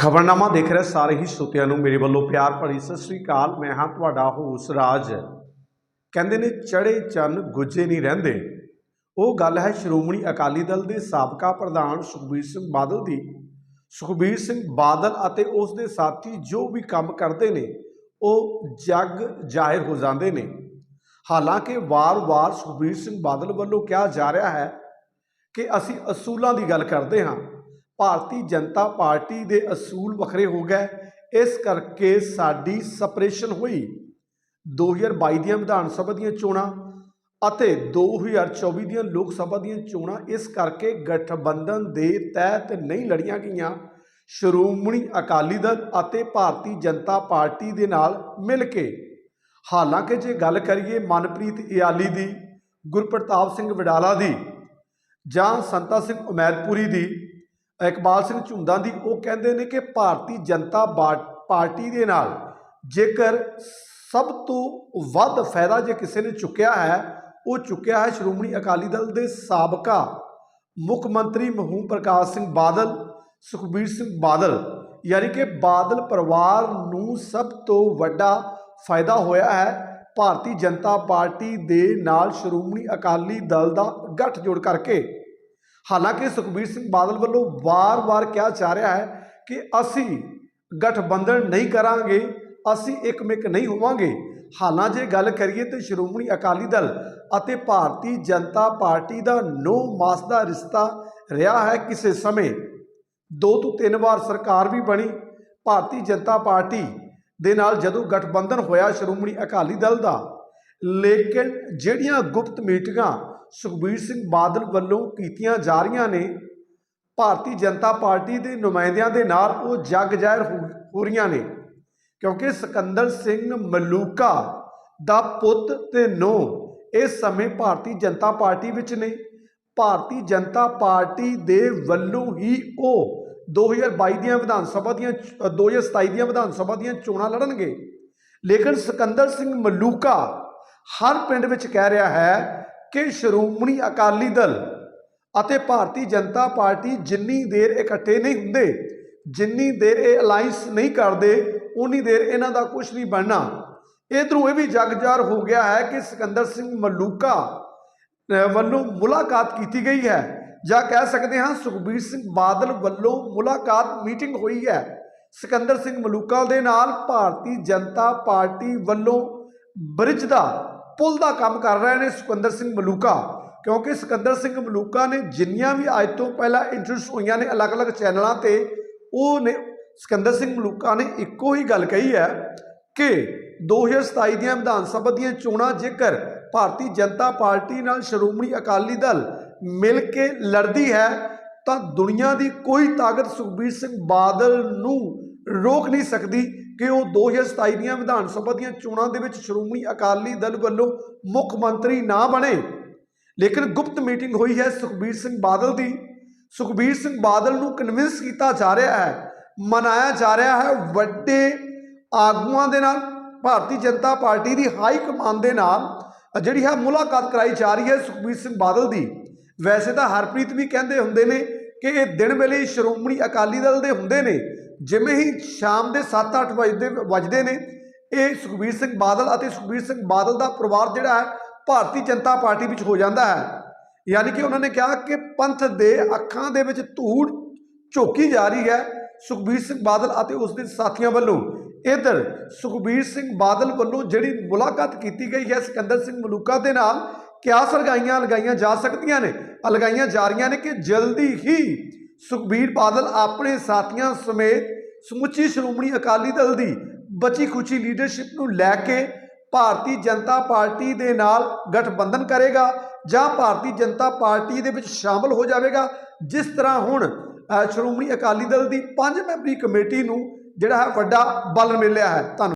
ਖਬਰਨਾਮਾ ਦੇਖ ਰਹੇ ਸਾਰੇ ਹੀ ਸੋਤਿਆਂ ਨੂੰ ਮੇਰੇ ਵੱਲੋਂ ਪਿਆਰ ਭਰੀ ਸਤਿ ਸ੍ਰੀ ਅਕਾਲ। ਮੈਂ ਹਾਂ ਤੁਹਾਡਾ ਹੋਸ ਰਾਜ। ਕਹਿੰਦੇ ਨੇ ਚੜੇ ਚੰਨ ਗੁੱਜੇ ਨਹੀਂ ਰਹਿੰਦੇ। ਉਹ ਗੱਲ ਹੈ ਸ਼੍ਰੋਮਣੀ ਅਕਾਲੀ ਦਲ ਦੇ ਸਾਬਕਾ ਪ੍ਰਧਾਨ ਸੁਖਬੀਰ ਸਿੰਘ ਬਾਦਲ ਦੀ। ਸੁਖਬੀਰ ਸਿੰਘ ਬਾਦਲ ਅਤੇ ਉਸ ਦੇ ਸਾਥੀ ਜੋ ਵੀ ਕੰਮ ਕਰਦੇ ਨੇ, ਉਹ ਜੱਗ ਜ਼ਾਹਿਰ ਹੋ ਜਾਂਦੇ ਨੇ। ਹਾਲਾਂਕਿ ਵਾਰ-ਵਾਰ ਸੁਖਬੀਰ ਸਿੰਘ ਬਾਦਲ ਵੱਲੋਂ ਕਿਹਾ ਜਾ ਰਿਹਾ ਹੈ ਕਿ ਅਸੀਂ ਅਸੂਲਾਂ ਦੀ ਗੱਲ ਕਰਦੇ ਹਾਂ। ਭਾਰਤੀ ਜਨਤਾ ਪਾਰਟੀ ਦੇ ਅਸੂਲ ਵੱਖਰੇ ਹੋ ਗਏ। ਇਸ ਕਰਕੇ ਸਾਡੀ ਸਪਰੇਸ਼ਨ ਹੋਈ। 2022 ਦੀਆਂ ਵਿਧਾਨ ਸਭਾ ਦੀਆਂ ਚੋਣਾਂ ਅਤੇ 2024 ਦੀਆਂ ਲੋਕ ਸਭਾ ਦੀਆਂ ਚੋਣਾਂ ਇਸ ਕਰਕੇ ਗਠਬੰਧਨ ਦੇ ਤਹਿਤ ਨਹੀਂ ਲੜੀਆਂ ਗਈਆਂ। ਸ਼੍ਰੋਮਣੀ ਅਕਾਲੀ ਦਲ ਅਤੇ ਭਾਰਤੀ ਜਨਤਾ ਪਾਰਟੀ ਦੇ ਨਾਲ ਮਿਲ ਕੇ ਹਾਲਾਂਕਿ ਜੇ ਗੱਲ ਕਰੀਏ ਮਨਪ੍ਰੀਤ ਇਆਲੀ ਦੀ, ਗੁਰਪ੍ਰਤਾਪ ਸਿੰਘ ਵਡਾਲਾ ਦੀ ਜਾਂ ਸੰਤਾ ਸਿੰਘ ਉਮੈਦਪੁਰੀ ਦੀ ਇਕਬਾਲ ਸਿੰਘ ਝੁੰਦਾ ਦੀ, ਉਹ ਕਹਿੰਦੇ ਨੇ ਕਿ ਭਾਰਤੀ ਜਨਤਾ ਬਾ- ਪਾਰਟੀ ਦੇ ਨਾਲ ਜੇਕਰ ਸਭ ਤੋਂ ਵੱਧ ਫਾਇਦਾ ਜੇ ਕਿਸੇ ਨੇ ਚੁੱਕਿਆ ਹੈ, ਉਹ ਚੁੱਕਿਆ ਹੈ ਸ਼੍ਰੋਮਣੀ ਅਕਾਲੀ ਦਲ ਦੇ ਸਾਬਕਾ ਮੁੱਖ ਮੰਤਰੀ ਮਹੂਮ ਪ੍ਰਕਾਸ਼ ਸਿੰਘ ਬਾਦਲ, ਸੁਖਬੀਰ ਸਿੰਘ ਬਾਦਲ। ਯਾਨੀ ਕਿ ਬਾਦਲ ਪਰਿਵਾਰ ਨੂੰ ਸਭ ਤੋਂ ਵੱਡਾ ਫਾਇਦਾ ਹੋਇਆ ਹੈ ਭਾਰਤੀ ਜਨਤਾ ਪਾਰਟੀ ਦੇ ਨਾਲ ਸ਼੍ਰੋਮਣੀ ਅਕਾਲੀ ਦਲ ਦਾ ਗੱਠਜੋੜ ਕਰਕੇ। ਹਾਲਾਂਕਿ ਸੁਖਬੀਰ ਸਿੰਘ ਬਾਦਲ ਵੱਲੋਂ ਵਾਰ-ਵਾਰ ਕਿਹਾ ਜਾ ਰਿਹਾ ਹੈ ਕਿ ਅਸੀਂ ਗਠਬੰਧਨ ਨਹੀਂ ਕਰਾਂਗੇ, ਅਸੀਂ ਇੱਕਮਿਕ ਨਹੀਂ ਹੋਵਾਂਗੇ। ਹਾਲਾਂ ਜੇ ਗੱਲ ਕਰੀਏ ਤੇ ਸ਼੍ਰੋਮਣੀ ਅਕਾਲੀ ਦਲ ਅਤੇ ਭਾਰਤੀ ਜਨਤਾ ਪਾਰਟੀ ਦਾ ਨੋ ਮਾਸ ਦਾ ਰਿਸ਼ਤਾ ਰਿਹਾ ਹੈ ਕਿਸੇ ਸਮੇਂ। ਦੋ ਤੋਂ ਤਿੰਨ ਵਾਰ ਸਰਕਾਰ ਵੀ ਬਣੀ। ਭਾਰਤੀ ਜਨਤਾ ਪਾਰਟੀ ਦੇ ਨਾਲ ਜਦੋਂ ਗਠਬੰਧਨ ਹੋਇਆ ਸ਼੍ਰੋਮਣੀ ਅਕਾਲੀ ਦਲ ਦਾ, ਲੇਕਿਨ ਜਿਹੜੀਆਂ ਗੁਪਤ ਮੀਟਿੰਗਾਂ ਸੁਖਬੀਰ ਸਿੰਘ ਬਾਦਲ ਵੱਲੋਂ ਕੀਤੀਆਂ ਜਾ ਰਹੀਆਂ ਨੇ। ਭਾਰਤੀ ਜਨਤਾ ਪਾਰਟੀ ਦੇ ਨੁਮਾਇੰਦਿਆਂ ਦੇ ਨਾਲ ਉਹ ਜੱਗ ਜ਼ਾਹਿਰ ਹੋ ਰਹੀਆਂ ਨੇ। ਕਿਉਂਕਿ ਸਿਕੰਦਰ ਸਿੰਘ ਮਲੂਕਾ ਦਾ ਪੁੱਤ ਤੇ ਨੋ ਇਸ ਸਮੇਂ ਭਾਰਤੀ ਜਨਤਾ ਪਾਰਟੀ ਵਿੱਚ ਨੇ। ਭਾਰਤੀ ਜਨਤਾ ਪਾਰਟੀ ਦੇ ਵੱਲੋਂ ਹੀ ਉਹ 2022 ਦੀਆਂ ਵਿਧਾਨ ਸਭਾ ਦੀਆਂ ਅ, 2027 ਦੀਆਂ ਵਿਧਾਨ ਸਭਾ ਦੀਆਂ ਚੋਣਾਂ ਲੜਨਗੇ। ਲੇਕਿਨ ਸਿਕੰਦਰ ਸਿੰਘ ਮਲੂਕਾ ਹਰ ਪਿੰਡ ਵਿੱਚ ਕਹਿ ਰਿਹਾ ਹੈ ਕਿ ਸ਼੍ਰੋਮਣੀ ਅਕਾਲੀ ਦਲ ਅਤੇ ਭਾਰਤੀ ਜਨਤਾ ਪਾਰਟੀ ਜਿੰਨੀ ਦੇਰ ਇਕੱਠੇ ਨਹੀਂ ਹੁੰਦੇ, ਜਿੰਨੀ ਦੇਰ ਇਹ ਅਲਾਈਅੰਸ ਨਹੀਂ ਕਰਦੇ ਉਨੀ ਦੇਰ ਇਹਨਾਂ ਦਾ ਕੁਝ ਨਹੀਂ ਬਣਨਾ। ਇਧਰੋਂ ਇਹ ਵੀ ਜਗਜਾਰ ਹੋ ਗਿਆ ਹੈ ਕਿ ਸਿਕੰਦਰ ਸਿੰਘ ਮਲੂਕਾ ਵੱਲੋਂ ਮੁਲਾਕਾਤ ਕੀਤੀ ਗਈ ਹੈ। ਜਾਂ ਕਹਿ ਸਕਦੇ ਹਾਂ ਸੁਖਬੀਰ ਸਿੰਘ ਬਾਦਲ ਵੱਲੋਂ ਮੁਲਾਕਾਤ ਮੀਟਿੰਗ ਹੋਈ ਹੈ। ਸਿਕੰਦਰ ਸਿੰਘ ਮਲੂਕਾ ਦੇ ਨਾਲ ਭਾਰਤੀ ਜਨਤਾ ਪਾਰਟੀ ਵੱਲੋਂ ਬ੍ਰਿਜ ਦਾ ਪੁਲ ਦਾ ਕੰਮ ਕਰ ਰਹੇ ਨੇ ਸਿਕੰਦਰ ਸਿੰਘ ਮਲੂਕਾ, ਕਿਉਂਕਿ ਸਿਕੰਦਰ ਸਿੰਘ ਮਲੂਕਾ ਨੇ ਜਿੰਨੀਆਂ ਵੀ ਅੱਜ ਤੋਂ ਪਹਿਲਾਂ ਇੰਟਰਵਿਊਸ ਹੋਈਆਂ ਨੇ ਅਲੱਗ-ਅਲੱਗ ਚੈਨਲਾਂ ਤੇ, ਉਹ ਨੇ ਸਿਕੰਦਰ ਸਿੰਘ ਮਲੂਕਾ ਨੇ ਇੱਕੋ ਹੀ ਗੱਲ ਕਹੀ ਹੈ ਕਿ 2027 ਦੀਆਂ ਵਿਧਾਨ ਸਭਾ ਦੀਆਂ ਚੋਣਾਂ ਜੇਕਰ ਭਾਰਤੀ ਜਨਤਾ ਪਾਰਟੀ ਨਾਲ ਸ਼੍ਰੋਮਣੀ ਅਕਾਲੀ ਦਲ ਮਿਲ ਕੇ ਲੜਦੀ ਹੈ, ਤਾਂ ਦੁਨੀਆ ਦੀ ਕੋਈ ਤਾਕਤ ਸੁਖਬੀਰ ਸਿੰਘ ਬਾਦਲ ਨੂੰ ਰੋਕ ਨਹੀਂ ਸਕਦੀ। ਕਿ ਉਹ 2027 ਦੀਆਂ ਵਿਧਾਨ ਸਭਾ ਦੀਆਂ ਚੋਣਾਂ ਦੇ ਵਿੱਚ ਸ਼੍ਰੋਮਣੀ ਅਕਾਲੀ ਦਲ ਵੱਲੋਂ ਮੁੱਖ ਮੰਤਰੀ ਨਾ ਬਣੇ। ਲੇਕਿਨ ਗੁਪਤ ਮੀਟਿੰਗ ਹੋਈ ਹੈ ਸੁਖਬੀਰ ਸਿੰਘ ਬਾਦਲ ਦੀ। ਸੁਖਬੀਰ ਸਿੰਘ ਬਾਦਲ ਨੂੰ ਕਨਵਿੰਸ ਕੀਤਾ ਜਾ ਰਿਹਾ ਹੈ, ਮਨਾਇਆ ਜਾ ਰਿਹਾ ਹੈ ਵੱਡੇ ਆਗੂਆਂ ਦੇ ਨਾਲ, ਭਾਰਤੀ ਜਨਤਾ ਪਾਰਟੀ ਦੀ ਹਾਈ ਕਮਾਨ ਦੇ ਨਾਲ। ਜਿਹੜੀ ਹੈ ਮੁਲਾਕਾਤ ਕਰਾਈ ਜਾ ਰਹੀ ਹੈ ਸੁਖਬੀਰ ਸਿੰਘ ਬਾਦਲ ਦੀ। ਵੈਸੇ ਤਾਂ ਹਰਪ੍ਰੀਤ ਵੀ ਕਹਿੰਦੇ ਹੁੰਦੇ ਨੇ ਕਿ ਇਹ ਦਿਨ ਵੇਲੇ ਸ਼੍ਰੋਮਣੀ ਅਕਾਲੀ ਦਲ ਦੇ ਹੁੰਦੇ ਨੇ। ਜਿਵੇਂ ਹੀ ਸ਼ਾਮ ਦੇ 7-8 ਵਜੇ ਵੱਜਦੇ ਨੇ, ਇਹ ਸੁਖਬੀਰ ਸਿੰਘ ਬਾਦਲ ਅਤੇ ਸੁਖਬੀਰ ਸਿੰਘ ਬਾਦਲ ਦਾ ਪਰਿਵਾਰ ਜਿਹੜਾ ਹੈ, ਭਾਰਤੀ ਜਨਤਾ ਪਾਰਟੀ ਵਿੱਚ ਹੋ ਜਾਂਦਾ ਹੈ। ਯਾਨੀ ਕਿ ਉਹਨਾਂ ਨੇ ਕਿਹਾ ਕਿ ਪੰਥ ਦੇ ਅੱਖਾਂ ਦੇ ਵਿੱਚ ਧੂੜ ਝੋਕੀ ਜਾ ਰਹੀ ਹੈ ਸੁਖਬੀਰ ਸਿੰਘ ਬਾਦਲ ਅਤੇ ਉਸ ਦੇ ਸਾਥੀਆਂ ਵੱਲੋਂ। ਇਧਰ ਸੁਖਬੀਰ ਸਿੰਘ ਬਾਦਲ ਵੱਲੋਂ ਜਿਹੜੀ ਮੁਲਾਕਾਤ ਕੀਤੀ ਗਈ ਹੈ ਸਿਕੰਦਰ ਸਿੰਘ ਮਲੂਕਾ ਦੇ ਨਾਲ, ਕਿਆ ਸਰਗਾਈਆਂ ਲਗਾਈਆਂ ਜਾ ਸਕਦੀਆਂ ਨੇ? ਲਗਾਈਆਂ ਜਾ ਰਹੀਆਂ ਨੇ ਕਿ ਜਲਦੀ ਹੀ ਸੁਖਬੀਰ ਬਾਦਲ ਆਪਣੇ ਸਾਥੀਆਂ ਸਮੇਤ ਸਮੁੱਚੀ ਸ਼੍ਰੋਮਣੀ ਅਕਾਲੀ ਦਲ ਦੀ ਬਚੀ ਖੁਚੀ ਲੀਡਰਸ਼ਿਪ ਨੂੰ ਲੈ ਕੇ ਭਾਰਤੀ ਜਨਤਾ ਪਾਰਟੀ ਦੇ ਨਾਲ ਗਠਬੰਧਨ ਕਰੇਗਾ ਜਾਂ ਭਾਰਤੀ ਜਨਤਾ ਪਾਰਟੀ ਦੇ ਵਿੱਚ ਸ਼ਾਮਲ ਹੋ ਜਾਵੇਗਾ, ਜਿਸ ਤਰ੍ਹਾਂ ਹੁਣ ਸ਼੍ਰੋਮਣੀ ਅਕਾਲੀ ਦਲ ਦੀ ਪੰਜ ਮੈਂਬਰੀ ਕਮੇਟੀ ਨੂੰ ਜਿਹੜਾ ਹੈ ਵੱਡਾ ਬਲ ਮਿਲਿਆ ਹੈ। ਧੰਨਵਾਦ।